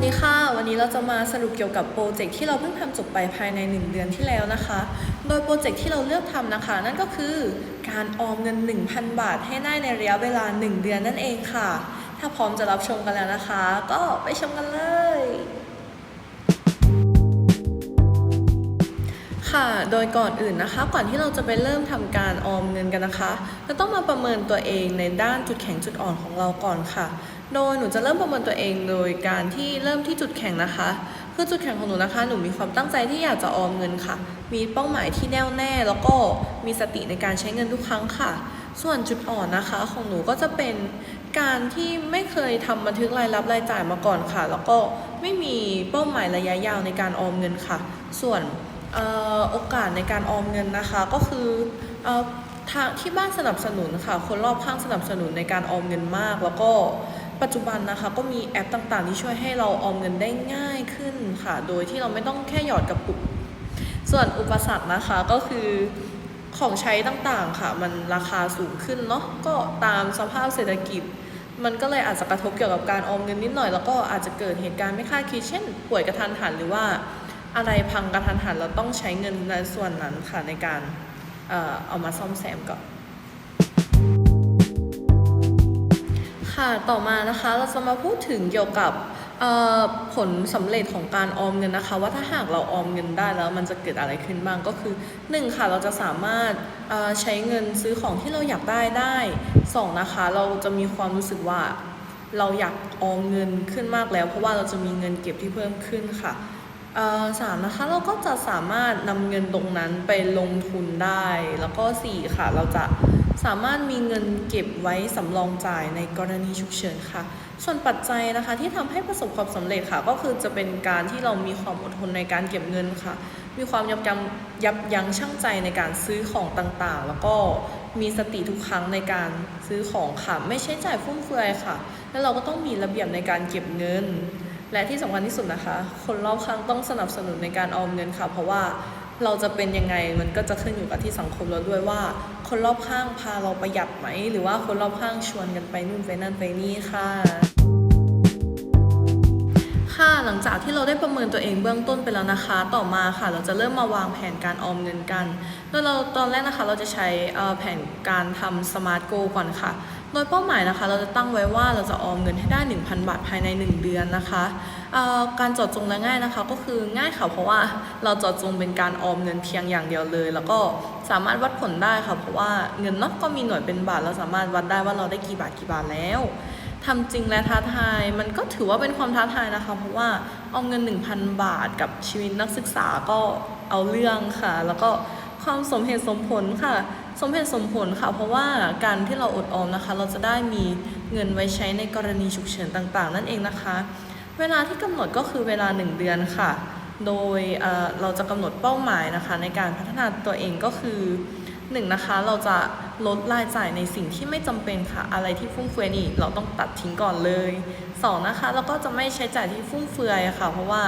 วัสดีค่ะ วันนี้เราจะมาสรุปเกี่ยวกับโปรเจกต์ที่เราเพิ่งทำจบไปภายใน 1 เดือนที่แล้วนะคะ โดยโปรเจกต์ที่เราเลือกทำนะคะ นั่นก็คือการออมเงิน 1,000 บาทให้ได้ในระยะเวลา 1 เดือนนั่นเองค่ะ ถ้าพร้อมจะรับชมกันแล้วนะคะ ก็ไปชมกันเลย ค่ะ โดยก่อนอื่นนะคะ ก่อนที่เราจะไปเริ่มทำการออมเงินกันนะคะเราต้องมาประเมินตัวเองในด้านจุดแข็งจุดอ่อนของเราก่อนค่ะ โดยหนูจะเริ่มประเมินตัวเองโดยการที่เริ่มที่จุดแข็งนะคะ คือจุดแข็งของหนูนะคะ หนูมีความตั้งใจที่อยากจะออมเงินค่ะ มีเป้าหมายที่แน่วแน่ แล้วก็มีสติในการใช้เงินทุกครั้งค่ะ ส่วนจุดอ่อนนะคะของหนูก็จะเป็นการที่ไม่เคยทำบันทึกรายรับรายจ่ายมาก่อนค่ะ แล้วก็ไม่มีเป้าหมายระยะยาวในการออมเงินค่ะ ส่วน โอกาสในการออมเงินนะคะก็คือทางที่บ้านสนับสนุนค่ะ คนรอบข้างสนับสนุนในการออมเงินมาก แล้วก็ปัจจุบันนะคะก็มีแอปต่างๆ ที่ช่วยให้เราออมเงินได้ง่ายขึ้นค่ะ โดยที่เราไม่ต้องแค่หยอดกระปุก ส่วนอุปสรรคนะคะก็คือของใช้ต่างๆค่ะ มันราคาสูงขึ้นเนาะก็ตามสภาพเศรษฐกิจ มันก็เลยอาจจะกระทบเกี่ยวกับการออมเงินนิดหน่อย แล้วก็อาจจะเกิดเหตุการณ์ไม่คาดคิดเช่น ป่วยกระทันหันหรือว่า อะไรพังกระทันหันเราต้องใช้เงินในส่วนนั้นค่ะในการเอ่อเอามาซ่อมแซมก่อนค่ะต่อมานะคะเราจะมาพูดถึงเกี่ยวกับผลสำเร็จของการออมเงินนะคะ ว่าถ้าหากเราออมเงินได้แล้วมันจะเกิดอะไรขึ้นบ้างก็คือ 1 ค่ะเราจะสามารถใช้เงินซื้อของที่เราอยากได้ได้ 2 นะคะ เราจะมีความรู้สึกว่าเราอยากออมเงินขึ้นมากแล้ว เพราะว่าเราจะมีเงินเก็บที่เพิ่มขึ้นค่ะ สามนะคะเราก็จะสามารถนำเงินตรงนั้นไปลงทุนได้ แล้วก็สี่ค่ะเราจะสามารถมีเงินเก็บไว้สำรองจ่ายในกรณีฉุกเฉินค่ะ ส่วนปัจจัยนะคะที่ทำให้ประสบความสำเร็จค่ะ ก็คือจะเป็นการที่เรามีความอดทนในการเก็บเงินค่ะ มีความยับยั้งยับยั้งชั่งใจในการซื้อของต่างๆ แล้วก็มีสติทุกครั้งในการซื้อของค่ะ ไม่ใช้จ่ายฟุ่มเฟือยค่ะ แล้วเราก็ต้องมีระเบียบในการเก็บเงิน และที่สำคัญที่สุดนะคะ คนรอบข้างต้องสนับสนุนในการออมเงินค่ะ เพราะว่าเราจะเป็นยังไงมันก็จะขึ้นอยู่กับที่สังคมเราด้วยว่า คนรอบข้างพาเราประหยัดไหม หรือว่าคนรอบข้างชวนกันไปนู่นไปนั่นไปนี่ค่ะ ค่ะหลังจากที่เราได้ประเมินตัวเองเบื้องต้นไปแล้วนะคะ ต่อมาค่ะ เราจะเริ่มมาวางแผนการออมเงินกัน โดยเราตอนแรกนะคะเราจะใช้แผนการทำสมาร์ทโกก่อนค่ะ โดยเป้าหมายนะคะ เราจะตั้งไว้ว่าเราจะออมเงินให้ได้ 1,000 บาทภายใน 1 เดือนนะคะการจอดจงและง่ายนะคะก็คือง่ายค่ะเพราะว่าเราจอดจงเป็นการออมเงินเพียงอย่างเดียวเลย แล้วก็สามารถวัดผลได้ค่ะเพราะว่าเงินนอกก็มีหน่วยเป็นบาทเราสามารถวัดได้ว่าเราได้กี่บาทกี่บาทแล้ว ทำจริงและท้าทาย มันก็ถือว่าเป็นความท้าทายนะคะ เพราะว่าเอาเงิน 1,000 บาทกับชีวิตนักศึกษาก็เอาเรื่องค่ะ แล้วก็ความสมเหตุสมผลค่ะ สมเหตุสมผลค่ะ เพราะว่าการที่เราอดออมนะคะ เราจะได้มีเงินไว้ใช้ในกรณีฉุกเฉินต่างๆ นั่นเองนะคะ เวลาที่กำหนดก็คือเวลา 1 เดือนค่ะ โดยเเราจะกำหนดเป้าหมายนะคะ ในการพัฒนาตัวเองก็คือ หนึ่งนะคะเราจะลดรายจ่ายในสิ่งที่ไม่จำเป็นค่ะ อะไรที่ฟุ่มเฟือยนี่เราต้องตัดทิ้งก่อนเลยสองนะคะเราก็จะไม่ใช้จ่ายที่ฟุ่มเฟือยะค่ะ เพราะว่า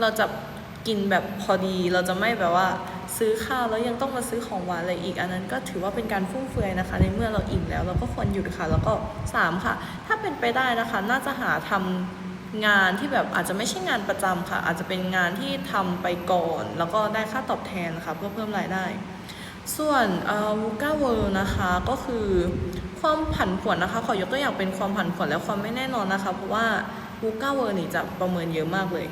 เราจะกินแบบพอดี เราจะไม่แบบว่าซื้อข้าวแล้วยังต้องมาซื้อของหวานอะไรอีก อันนั้นก็ถือว่าเป็นการฟุ่มเฟือยนะคะ ในเมื่อเราอิ่มแล้วเราก็ควรหยุดค่ะ แล้วก็สามค่ะ ถ้าเป็นไปได้นะคะ น่าจะหาทำงานที่แบบอาจจะไม่ใช่งานประจำค่ะ อาจจะเป็นงานที่ทำไปก่อน แล้วก็ได้ค่าตอบแทนค่ะ เพื่อเพิ่มรายได้ ส่วนวูก้าเวิร์นะคะก็คือความผันผวนนะคะ ขอยกตัวอย่างเป็นความผันผวนและความไม่แน่นอนนะคะ เพราะว่าวูก้าเวิร์นี่จะประเมินเยอะมากเลย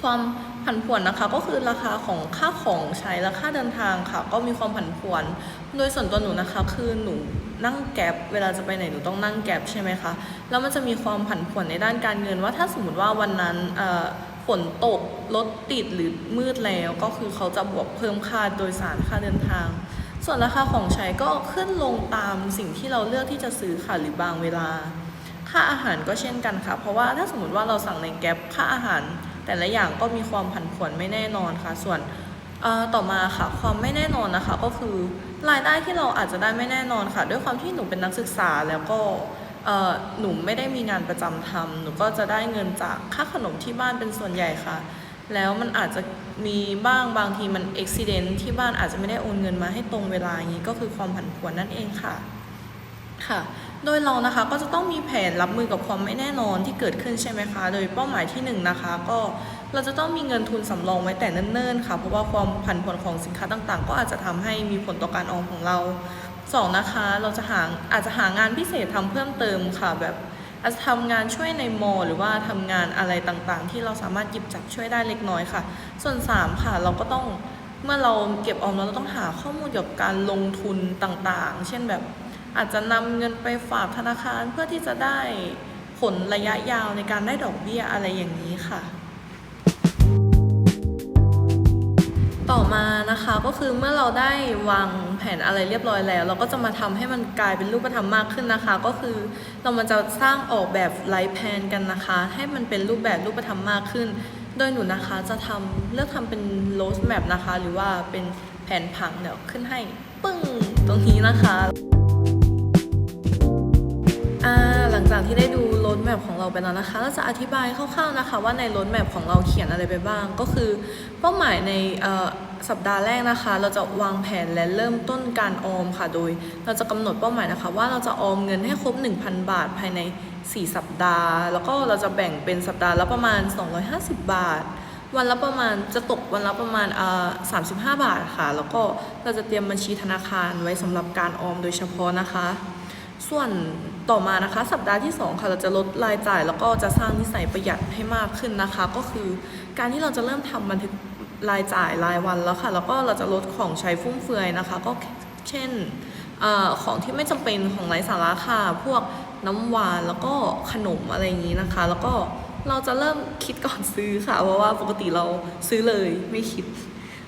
ความผันผวนนะคะก็คือราคาของค่าของใช้และค่าเดินทางค่ะ ก็มีความผันผวน โดยส่วนตัวหนูนะคะ คือหนูนั่งแกร็บเวลาจะไปไหนหนูต้องนั่งแกร็บใช่ไหมคะแล้วมันจะมีความผันผวนในด้านการเงินว่าถ้าสมมติว่าวันนั้น ฝนตกรถติดหรือมืดแล้วก็คือเขาจะบวกเพิ่มค่าโดยสารค่าเดินทาง ส่วนราคาของใช้ก็ขึ้นลงตามสิ่งที่เราเลือกที่จะซื้อค่ะหรือบางเวลา ค่าอาหารก็เช่นกันค่ะ เพราะว่าถ้าสมมติว่าเราสั่งในแก๊ปค่าอาหาร แต่ละอย่างก็มีความผันผวนไม่แน่นอนค่ะ ส่วนต่อมาค่ะความไม่แน่นอนนะคะก็คือรายได้ที่เราอาจจะได้ไม่แน่นอนค่ะ ด้วยความที่หนูเป็นนักศึกษาแล้วก็ หนูไม่ได้มีงานประจำทำหนูก็จะได้เงินจากค่าขนมที่บ้านเป็นส่วนใหญ่ค่ะ แล้วมันอาจจะมีบ้างบางทีมันอุบิเหตุที่บ้านอาจจะไม่ได้โอนเงินมาให้ตรงเวลาอย่างนี้ก็คือความผันผวนนั่นเองค่ะค่ะ โดยเรานะคะก็จะต้องมีแผนรับมือกับความไม่แน่นอนที่เกิดขึ้นใช่ไหมคะ โดยเป้าหมายที่หนึ่งนะคะก็เราจะต้องมีเงินทุนสำรองไว้แต่เนิ่นๆค่ะ เพราะว่าความผันผวนของสินค้าต่างๆ ก็อาจจะทำให้มีผลต่อการออมของเรา สองนะคะเราจะหาอาจจะหางานพิเศษทำเพิ่มเติมค่ะ แบบอาจจะทำงานช่วยในมอ หรือว่าทำงานอะไรต่างๆ ที่เราสามารถหยิบจับช่วยได้เล็กน้อยค่ะ ส่วนสามค่ะ เราก็ต้องเมื่อเราเก็บออมแล้วเราต้องหาข้อมูลเกี่ยวกับการลงทุนต่างๆ เช่นแบบอาจจะนำเงินไปฝากธนาคารเพื่อที่จะได้ผลระยะยาวในการได้ดอกเบี้ยอะไรอย่างนี้ค่ะ ต่อมานะคะก็คือเมื่อเราได้วางแผนอะไรเรียบร้อยแล้ว เราก็จะมาทำให้มันกลายเป็นรูปธรรมมากขึ้นนะคะ ก็คือเรามันจะสร้างออกแบบไลฟ์แพนกันนะคะ ให้มันเป็นรูปแบบรูปธรรมมากขึ้น โดยหนูนะคะจะทำเลือกทำเป็นโรสแมปนะคะ หรือว่าเป็นแผนผังเดี๋ยวขึ้นให้ปึ้งตรงนี้นะคะ ลังจากที่ได้ดูโรดแมพของเราไปแล้วนะคะเราจะอธิบายคร่าวๆนะคะ ว่าในโรดแมพของเราเขียนอะไรไปบ้าง ก็คือเป้าหมายในสัปดาห์แรกนะคะ เราจะวางแผนและเริ่มต้นการออมค่ะ โดยเราจะกำหนดเป้าหมายนะคะ ว่าเราจะออมเงินให้ครบ 1,000 บาทภายใน 4 สัปดาห์ แล้วก็เราจะแบ่งเป็นสัปดาห์ละประมาณ 250 บาท วันละประมาณจะตกวันละประมาณอ่า35บาทค่ะ แล้วก็เราจะเตรียมบัญชีธนาคารไว้สำหรับการออมโดยเฉพาะนะคะ ส่วน ต่อมานะคะสัปดาห์ที่ 2 ค่ะเราจะลดรายจ่าย แล้วก็จะสร้างนิสัยประหยัดให้มากขึ้นนะคะ ก็คือการที่เราจะเริ่มทำบันทึกรายจ่ายรายวันแล้วค่ะ แล้วก็เราจะลดของใช้ฟุ่มเฟือยนะคะ ก็เช่นอของที่ไม่จำเป็นของไร้สาระค่ะ พวกน้ำหวานแล้วก็ขนมอะไรอย่างนี้นะคะ แล้วก็เราจะเริ่มคิดก่อนซื้อค่ะ เพราะว่าปกติเราซื้อเลยไม่คิด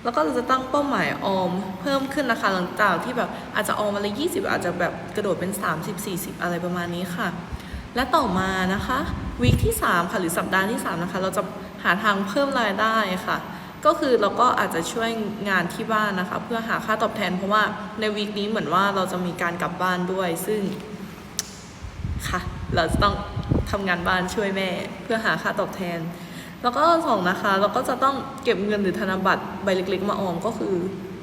แล้วก็เราจะตั้งเป้าหมายออมเพิ่มขึ้นนะคะหลังจากที่แบบอาจจะออมวันละ20อาจจะแบบกระโดดเป็น 30 40 อะไรประมาณนี้ค่ะ และต่อมานะคะวีคที่ 3 ค่ะหรือสัปดาห์ที่ 3 นะคะ เราจะหาทางเพิ่มรายได้ค่ะ ก็คือเราก็อาจจะช่วยงานที่บ้านนะคะ เพื่อหาค่าตอบแทน เพราะว่าในวีคนี้เหมือนว่าเราจะมีการกลับบ้านด้วย ซึ่งค่ะ เราจะต้องทำงานบ้านช่วยแม่ เพื่อหาค่าตอบแทน แล้วก็สองนะคะเราก็จะต้องเก็บเงินหรือธนบัตรใบเล็ก ๆ มาออมก็คือ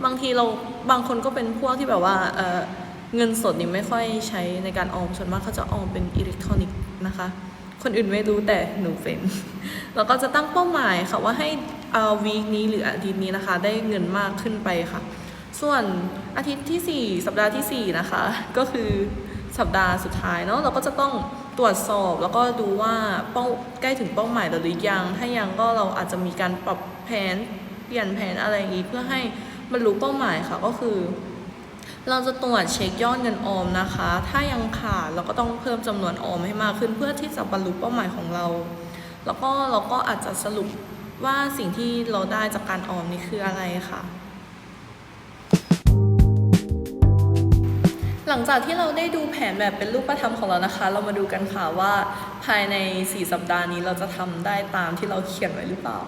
บางทีเราบางคนก็เป็นพวกที่แบบว่าเเงินสดนี่ไม่ค่อยใช้ในการออมส่วนมากเขาจะออมเป็นอิเล็กทรอนิกส์นะคะ คนอื่นไม่รู้แต่หนูเป็นแล้วก็จะตั้งเป้าหมายค่ะว่าให้เอ่อวีคนี้หรืออาทิตย์นี้นะคะ ได้เงินมากขึ้นไปค่ะ ส่วนอาทิตย์ที่ 4 สัปดาห์ทีสี่4 นะคะ ก็คือสัปดาห์สุดท้ายเนาะเราก็จะต้อง ตรวจสอบแล้วก็ดูว่าเป้าใกล้ถึงเป้าหมายหรือยัง ถ้ายังก็เราอาจจะมีการปรับแผนเปลี่ยนแผนอะไรอย่างนี้เพื่อให้บรรลุเป้าหมายค่ะก็คือ เราจะตรวจเช็คยอดเงินออมนะคะ ถ้ายังขาดเราก็ต้องเพิ่มจำนวนออมให้มากขึ้นเพื่อที่จะบรรลุเป้าหมายของเรา แล้วก็เราก็อาจจะสรุปว่าสิ่งที่เราได้จากการออมนี่คืออะไรค่ะ หลังจากที่เราได้ดูแผนแบบเป็นรูปธรรมของเรานะคะ เรามาดูกันค่ะว่าภายใน 4 สัปดาห์นี้เราจะทำได้ตามที่เราเขียนไว้หรือเปล่า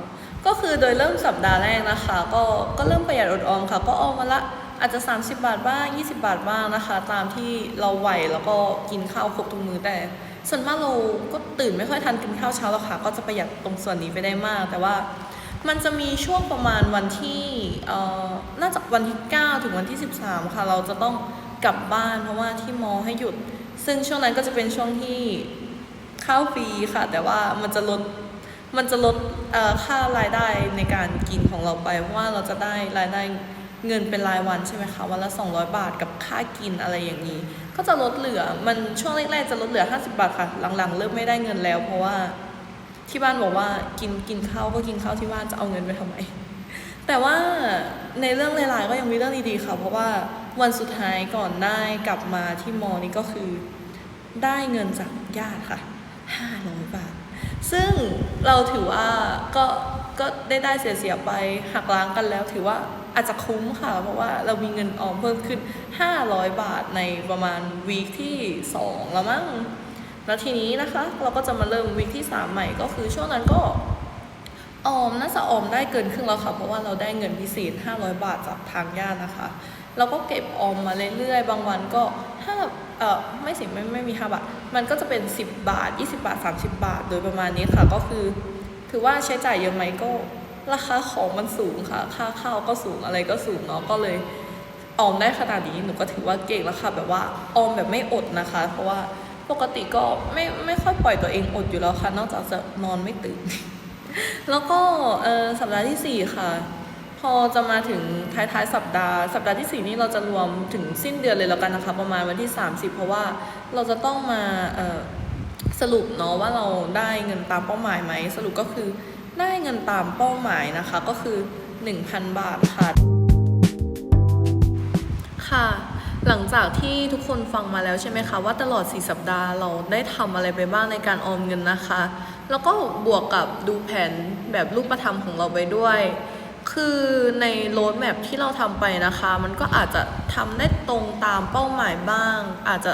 ก็คือโดยเริ่มสัปดาห์แรกนะคะ ก็ก็เริ่มประหยัดอดออมค่ะ ก็ออมมาละอาจจะ 30 บาทบ้าง 20 บาทบ้างนะคะ ตามที่เราไหวแล้วก็กินข้าวครบทุกมื้อแต่ส่วนมากเราก็ตื่นไม่ค่อยทันกินข้าวเช้าหรอกค่ะ ก็จะประหยัดตรงส่วนนี้ไปได้มาก แต่ว่ามันจะมีช่วงประมาณวันที่เอ่อน่าจะวันที่ 9 ถึงวันที่ 13 ค่ะ เราจะต้อง กลับบ้าน เพราะว่าที่มอให้หยุด ซึ่งช่วงนั้นก็จะเป็นช่วงที่ข้าวฟรีค่ะ แต่ว่ามันจะลดมันจะลดค่ารายได้ในการกินของเราไปเพราะว่าเราจะได้รายได้เงินเป็นรายวันใช่ไหมคะวันละ 200 บาทกับค่ากินอะไรอย่างนี้ ก็จะลดเหลือมันช่วงแรกๆจะลดเหลือ 50 บาทค่ะ หลังๆ เริ่มไม่ได้เงินแล้ว เพราะว่าที่บ้านบอกว่ากินกินข้าวก็กินข้าวที่บ้านจะเอาเงินไปทำไม แต่ว่าในเรื่องลายๆก็ยังมีเรื่องดีๆค่ะ เพราะว่าวันสุดท้ายก่อนได้กลับมาที่มอนี่ก็คือได้เงินจากญาติค่ะ500บาท ซึ่งเราถือว่าก็ก็ได้ได้เสียเสียๆไปหักล้างกันแล้ว ถือว่าอาจจะคุ้มค่ะ เพราะว่าเรามีเงินออมเพิ่มขึ้น 500 บาทในประมาณวีคที่ 2 แล้วมั้งแล้วทีนี้นะคะ เราก็จะมาเริ่มวีคที่ 3 ใหม่ก็คือช่วงนั้นก็ ออมน่าจะออมได้เกินครึ่งแล้วค่ะ เพราะว่าเราได้เงินพิเศษ 500 บาทจากทางญาตินะคะ เราก็เก็บออมมาเรื่อยๆ บางวันก็ห้าเออไม่สิไม่ไม่มี5บาท มันก็จะเป็น 10 บาท 20 บาท 30 บาท โดยประมาณนี้ค่ะ ก็คือ ถือว่าใช้จ่ายเยอะไหมก็ราคาของมันสูงค่ะ ค่าข้าวก็สูงอะไรก็สูงเนาะ ก็เลยออมได้ขนาดนี้ หนูก็ถือว่าเก่งแล้วค่ะแบบว่าออมแบบไม่อดนะคะ เพราะว่าปกติก็ไม่ไม่ค่อยปล่อยตัวเองอดอยู่แล้วค่ะ นอกจากจะนอนไม่ตื่น แล้วก็สัปดาห์ที่สี่ค่ะ พอจะมาถึงท้ายๆ สัปดาห์ สัปดาห์ที่สี่นี่เราจะรวมถึงสิ้นเดือนเลยแล้วกันนะคะ ประมาณวันที่ 30 เพราะว่าเราจะต้องมาสรุปเนาะว่าเราได้เงินตามเป้าหมายไหม สรุปก็คือได้เงินตามเป้าหมายนะคะก็คือ 1,000 บาทค่ะ ค่ะ หลังจากที่ทุกคนฟังมาแล้วใช่ไหมคะ ว่าตลอด 4 สัปดาห์เราได้ทำอะไรไปบ้างในการออมเงินนะคะ แล้วก็บวกกับดูแผนแบบรูปธรรมของเราไปด้วย คือในโรดแมพที่เราทำไปนะคะ มันก็อาจจะทำได้ตรงตามเป้าหมายบ้าง อาจจะ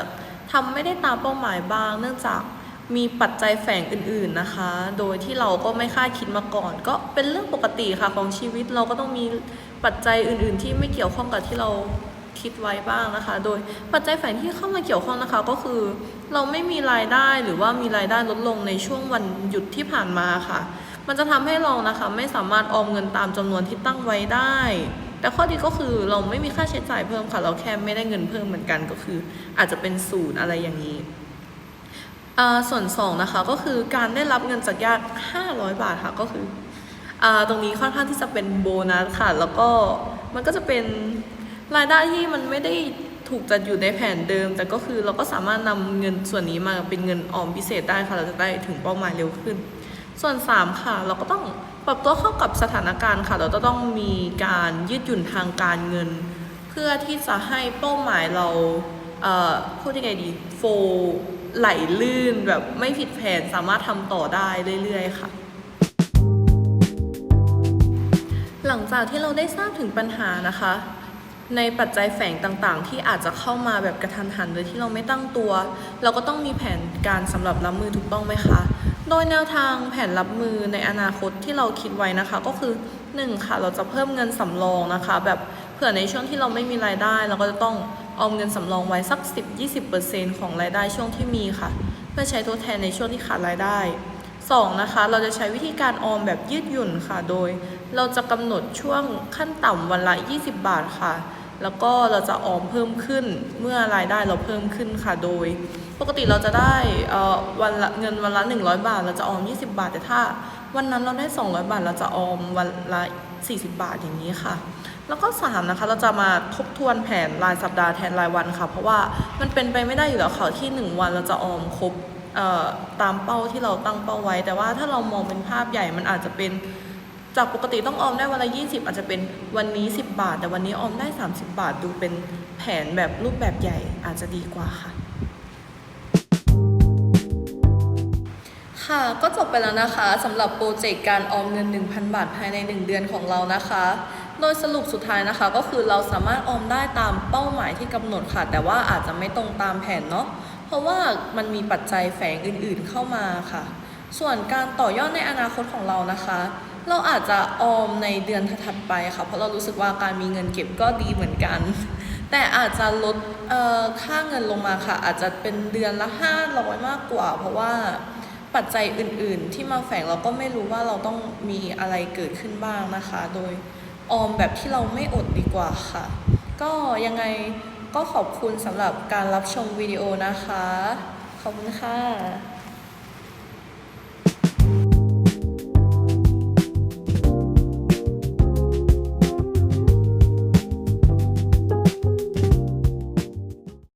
ทำไม่ได้ตามเป้าหมายบ้าง เนื่องจากมีปัจจัยแฝงอื่นๆนะคะ โดยที่เราก็ไม่คาดคิดมาก่อน ก็เป็นเรื่องปกติค่ะของชีวิตเราก็ต้องมีปัจจัยอื่น ๆ ที่ไม่เกี่ยวข้องกับที่เรา คิดไว้บ้างนะคะ โดยปัจจัยแฝงที่เข้ามาเกี่ยวข้องนะคะก็คือ เราไม่มีรายได้หรือว่ามีรายได้ลดลงในช่วงวันหยุดที่ผ่านมาค่ะ มันจะทำให้เรานะคะไม่สามารถออมเงินตามจำนวนที่ตั้งไว้ได้ แต่ข้อดีก็คือเราไม่มีค่าใช้จ่ายเพิ่มค่ะ เราแค่ไม่ได้เงินเพิ่มเหมือนกันก็คือ อาจจะเป็นศูนย์อะไรอย่างนี้ส่วนสองนะคะก็คือการได้รับเงินจากญาติ 500 บาทค่ะก็คืออตรงนี้ค่อนข้างที่จะเป็นโบนัสค่ะ แล้วก็มันก็จะเป็น รายได้ที่มันไม่ได้ถูกจัดอยู่ในแผนเดิม แต่ก็คือเราก็สามารถนำเงินส่วนนี้มาเป็นเงินออมพิเศษได้ค่ะเราจะได้ถึงเป้าหมายเร็วขึ้น ส่วน 3 ค่ะ เราก็ต้องปรับตัวเข้ากับสถานการณ์ค่ะ เราจะต้องมีการยืดหยุ่นทางการเงิน เพื่อที่จะให้เป้าหมายเราเอ่อพูดยังไงดีโฟไหลลื่นแบบไม่ผิดแผนสามารถทำต่อได้เรื่อยๆค่ะ หลังจากที่เราได้ทราบถึงปัญหานะคะ ในปัจจัยแฝงต่างๆ ที่อาจจะเข้ามาแบบกระทันหันโดยที่เราไม่ตั้งตัว เราก็ต้องมีแผนการสำหรับรับมือถูกต้องไหมคะ โดยแนวทางแผนรับมือในอนาคตที่เราคิดไว้นะคะ ก็คือ 1 ค่ะ เราจะเพิ่มเงินสำรองนะคะ แบบเผื่อในช่วงที่เราไม่มีรายได้ เราก็จะต้องออมเงินสำรองไว้สัก 10-20%ของรายได้ช่วงที่มีค่ะ เพื่อใช้ทดแทนในช่วงที่ขาดรายได้ 2นะคะเราจะใช้วิธีการออมแบบยืดหยุ่นค่ะ โดยเราจะกำหนดช่วงขั้นต่ำวันละ 20 บาทค่ะ แล้วก็เราจะออมเพิ่มขึ้นเมื่อรายได้เราเพิ่มขึ้นค่ะ โดย ปกติเราจะได้อ่อวันละเงินวันละ 100 บาท เราจะออม 20 บาท แต่ถ้า วันนั้นเราได้ 200 บาท เราจะออมวันละ 40 บาทอย่างนี้ค่ะ แล้วก็3นะคะเราจะมาทบทวนแผนรายสัปดาห์แทนรายวันค่ะ เพราะว่ามันเป็นไปไม่ได้อยู่แล้วค่ะที่ 1 วันเราจะออมครบ ตามเป้าที่เราตั้งเป้าไว้ แต่ว่าถ้าเรามองเป็นภาพใหญ่มันอาจจะเป็นจากปกติต้องออมได้วันละ 20 อาจจะเป็นวันนี้ 10 บาท แต่วันนี้ออมได้ 30 บาทดูเป็นแผนแบบรูปแบบใหญ่อาจจะดีกว่าค่ะ ค่ะก็จบไปแล้วนะคะสำหรับโปรเจกต์การออมเงิน 1,000 บาทภายใน 1 เดือนของเรานะคะ โดยสรุปสุดท้ายนะคะ ก็คือเราสามารถออมได้ตามเป้าหมายที่กำหนดค่ะ แต่ว่าอาจจะไม่ตรงตามแผนเนาะ เพราะว่ามันมีปัจจัยแฝงอื่นๆเข้ามาค่ะ ส่วนการต่อยอดในอนาคตของเรานะคะ เราอาจจะออมในเดือนถัดไปค่ะ เพราะเรารู้สึกว่าการมีเงินเก็บก็ดีเหมือนกัน แต่อาจจะลดค่าเงินลงมาค่ะ อาจจะเป็นเดือนละ500มากกว่า เพราะว่าปัจจัยอื่นๆ ที่มาแฝงเราก็ไม่รู้ว่าเราต้องมีอะไรเกิดขึ้นบ้างนะคะ โดยออมแบบที่เราไม่อดดีกว่าค่ะ ก็ยังไง ก็ขอบคุณสำหรับการรับชมวิดีโอนะคะ ขอบคุณค่ะ